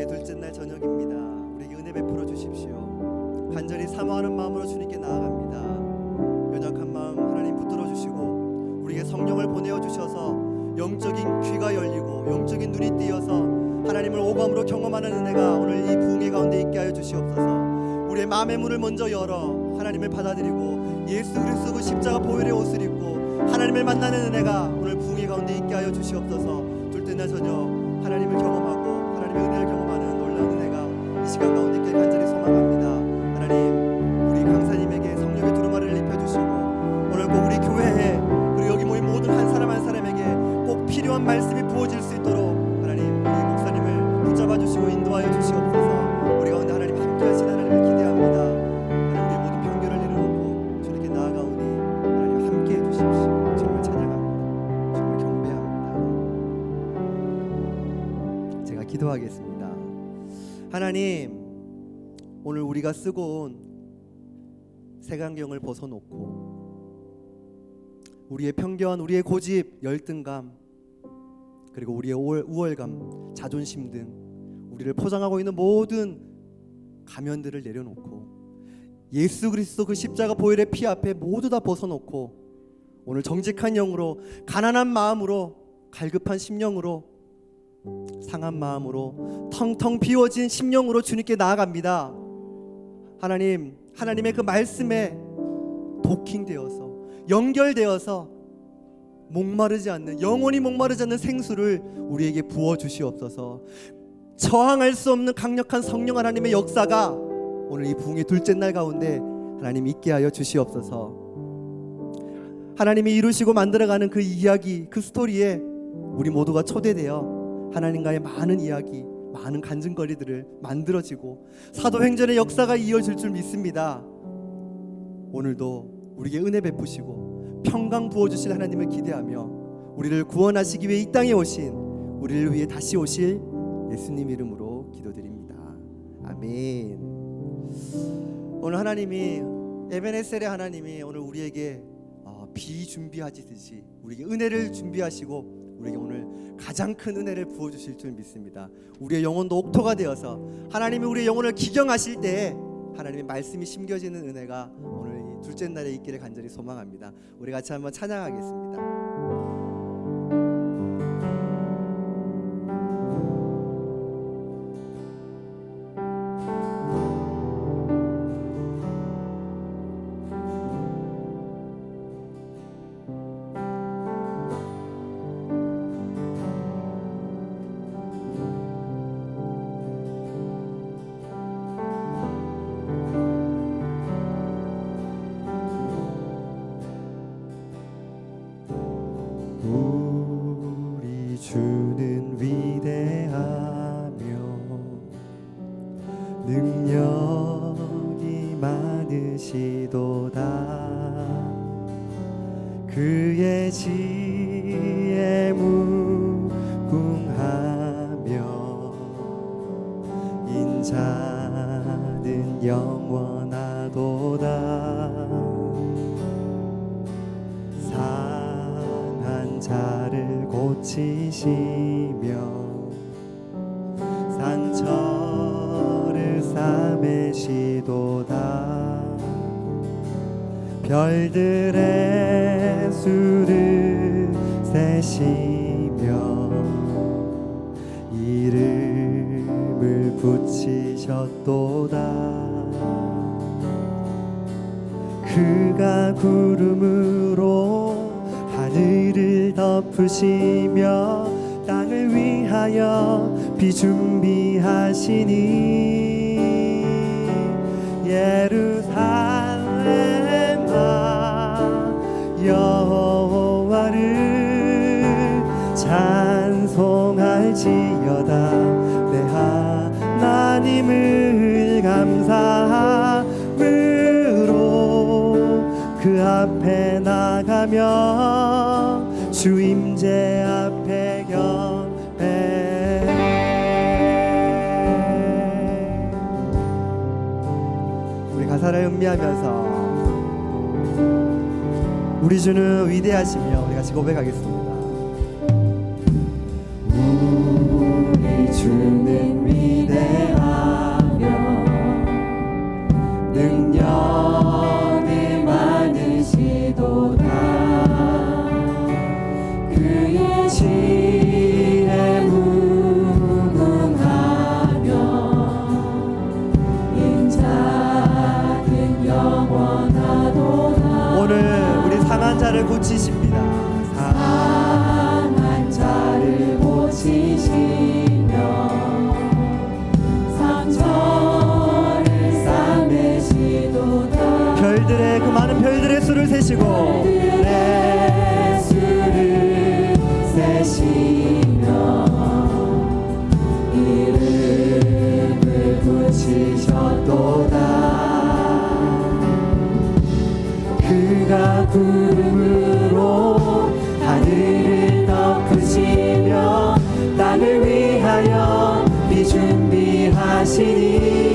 부흥의 둘째 날 저녁입니다. 우리에게 은혜 베풀어 주십시오. 간절히 사모하는 마음으로 주님께 나아갑니다. 연약한 마음 하나님 붙들어 주시고 우리에게 성령을 보내어 주셔서 영적인 귀가 열리고 영적인 눈이 띄어서 하나님을 오감으로 경험하는 은혜가 오늘 이 부흥의 가운데 있게 하여 주시옵소서. 우리의 마음의 문을 먼저 열어 하나님을 받아들이고 예수 그리스도 그 십자가 보혈의 옷을 입고 하나님을 만나는 은혜가 오늘 부흥의 가운데 있게 하여 주시옵소서. 둘째 날 저녁 하나님을 경험하고 하나님의 은혜를 경험하는 놀라운 은혜가 이 시간 가운데 우리가 쓰고 온 색안경을 벗어놓고 우리의 편견, 우리의 고집, 열등감 그리고 우리의 우월, 우월감, 자존심 등 우리를 포장하고 있는 모든 가면들을 내려놓고 예수 그리스도 그 십자가 보혈의 피 앞에 모두 다 벗어놓고 오늘 정직한 영으로 가난한 마음으로 갈급한 심령으로 상한 마음으로 텅텅 비워진 심령으로 주님께 나아갑니다. 하나님, 하나님의 그 말씀에 도킹되어서 연결되어서 목마르지 않는 영원히 목마르지 않는 생수를 우리에게 부어 주시옵소서. 저항할 수 없는 강력한 성령 하나님의 역사가 오늘 이 부흥의 둘째 날 가운데 하나님 있게 하여 주시옵소서. 하나님이 이루시고 만들어가는 그 이야기, 그 스토리에 우리 모두가 초대되어 하나님과의 많은 이야기, 많은 간증거리들을 만들어지고 사도행전의 역사가 이어질 줄 믿습니다. 오늘도 우리에게 은혜 베푸시고 평강 부어 주실 하나님을 기대하며 우리를 구원하시기 위해 이 땅에 오신 우리를 위해 다시 오실 예수님 이름으로 기도드립니다. 아멘. 오늘 하나님이 에베네셀의 하나님이 오늘 우리에게 어, 비 준비하시듯이 우리에게 은혜를 준비하시고 우리에게 오늘 가장 큰 은혜를 부어 주실 줄 믿습니다. 우리의 영혼도 옥토가 되어서 하나님이 우리의 영혼을 기경하실 때에 하나님의 말씀이 심겨지는 은혜가 오늘 이 둘째 날에 있기를 간절히 소망합니다. 우리 같이 한번 찬양하겠습니다. 많으시도다 그의 지혜 무궁하며 인자는 영원하도다. 상한 자를 고치시며 별들의 수를 세시며 이름을 붙이셨도다. 그가 구름으로 하늘을 덮으시며 땅을 위하여 비 준비하시니 예루살렘아 여호와를 찬송할지어다. 내 하나님을 감사함으로 그 앞에 나가며 주임제 앞에 경배 우리 가사를 음미하면서 우리 주는 위대하시며 우리 같이 고백하겠습니다. 우리 주는 위대하 상한 자를 고치십니다. 상한 자를 고치시며 상처를 싸매시도다. 별들의 그 많은 별들의 수를 세시고 별들의 네. 수를 세시며 이름을 붙이셨도다. 부름으로 하늘을 덮으시며 땅을 위하여 비 준비하시니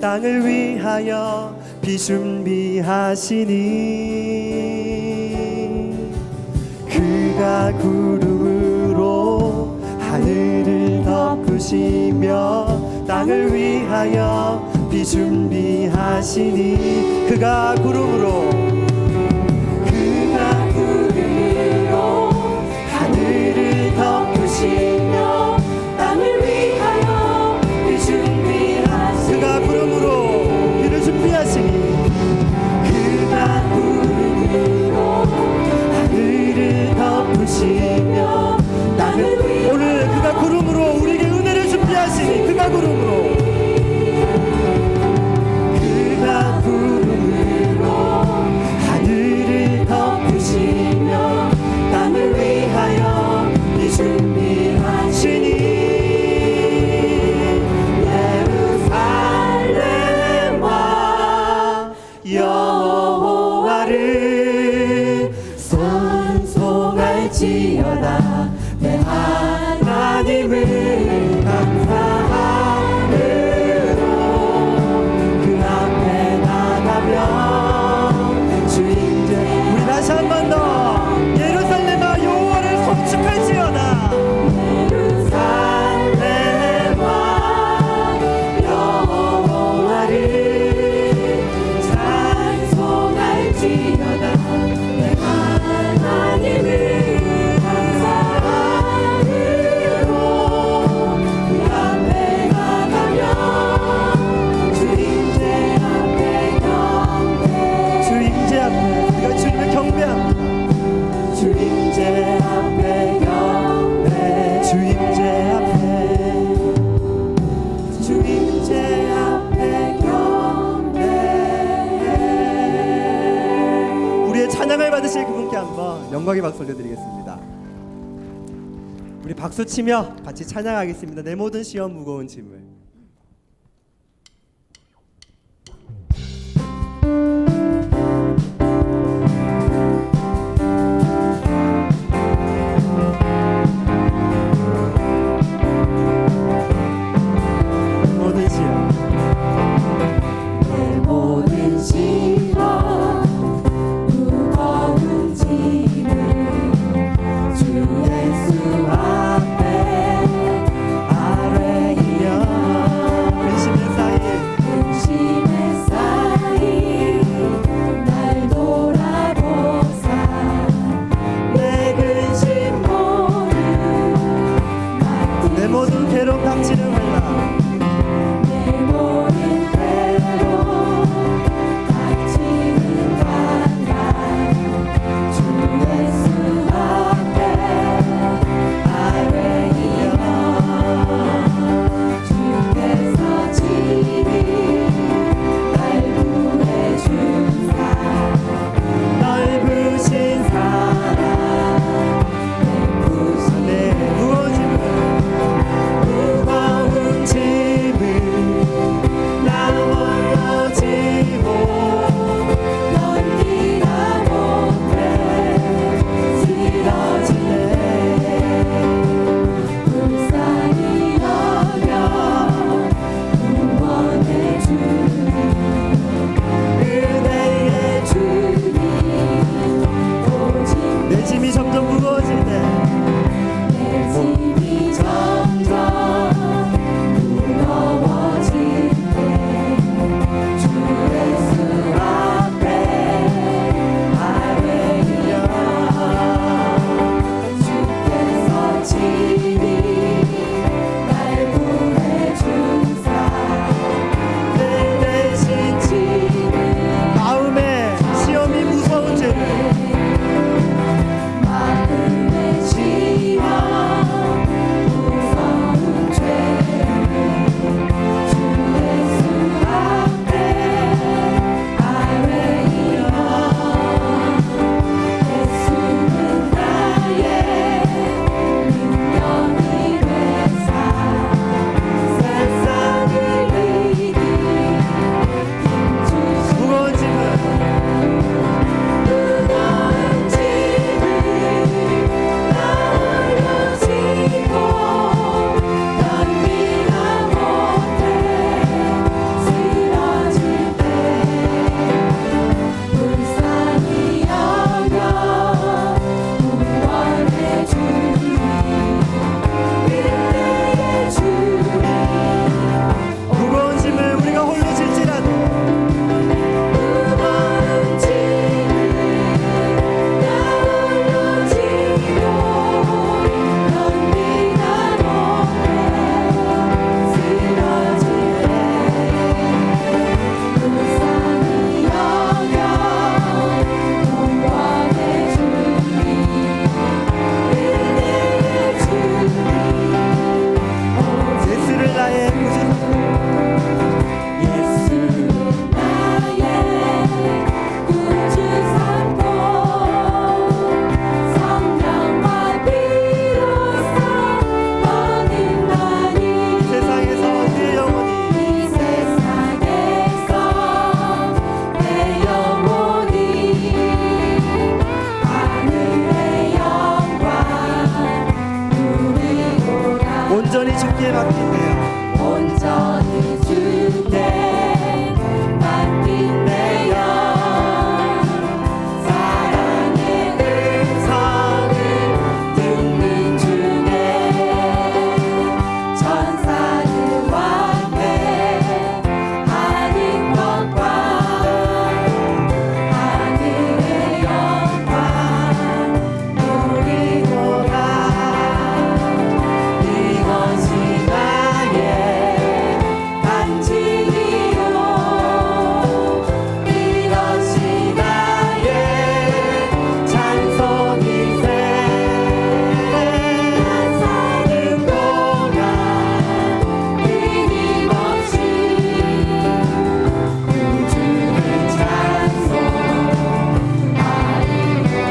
땅을 위하여 비준비하시니 그가 구름으로 하늘을 덮으시며 땅을 위하여 비준비하시니 그가 구름으로 see. 박수 치며 같이 찬양하겠습니다. 내 모든 시험 무거운 짐을.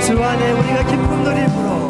주 안에 우리가 기쁨 누림으로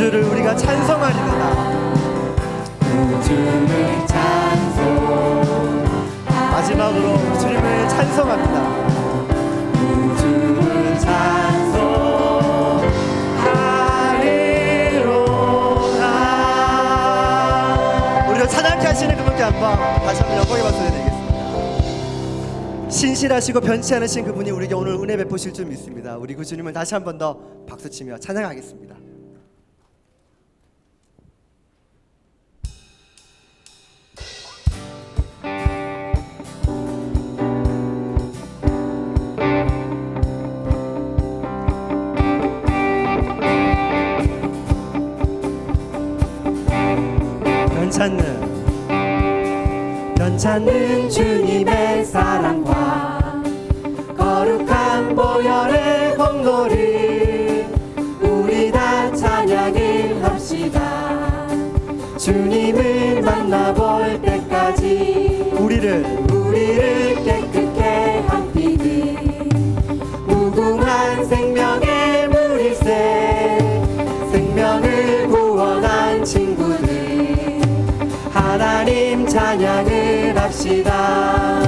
주를 우리가 찬송하리로다. 주님을 찬송. 마지막으로 주님을 찬송합니다. 주님을 찬송하리로다 우리가 찬양케 하시는 그분께 한번 다시 한번 영광의 박수 드리겠습니다. 신실하시고 변치 않으신 그분이 우리에게 오늘 은혜 베푸실 줄 믿습니다. 우리 그 주님을 다시 한 번 더 박수치며 찬양하겠습니다. 찾는 주님의 사랑과 거룩한 보혈의 공로를 하나님 찬양을 합시다.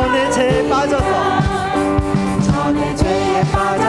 전에 죄에 빠져서. 전에 죄에 빠져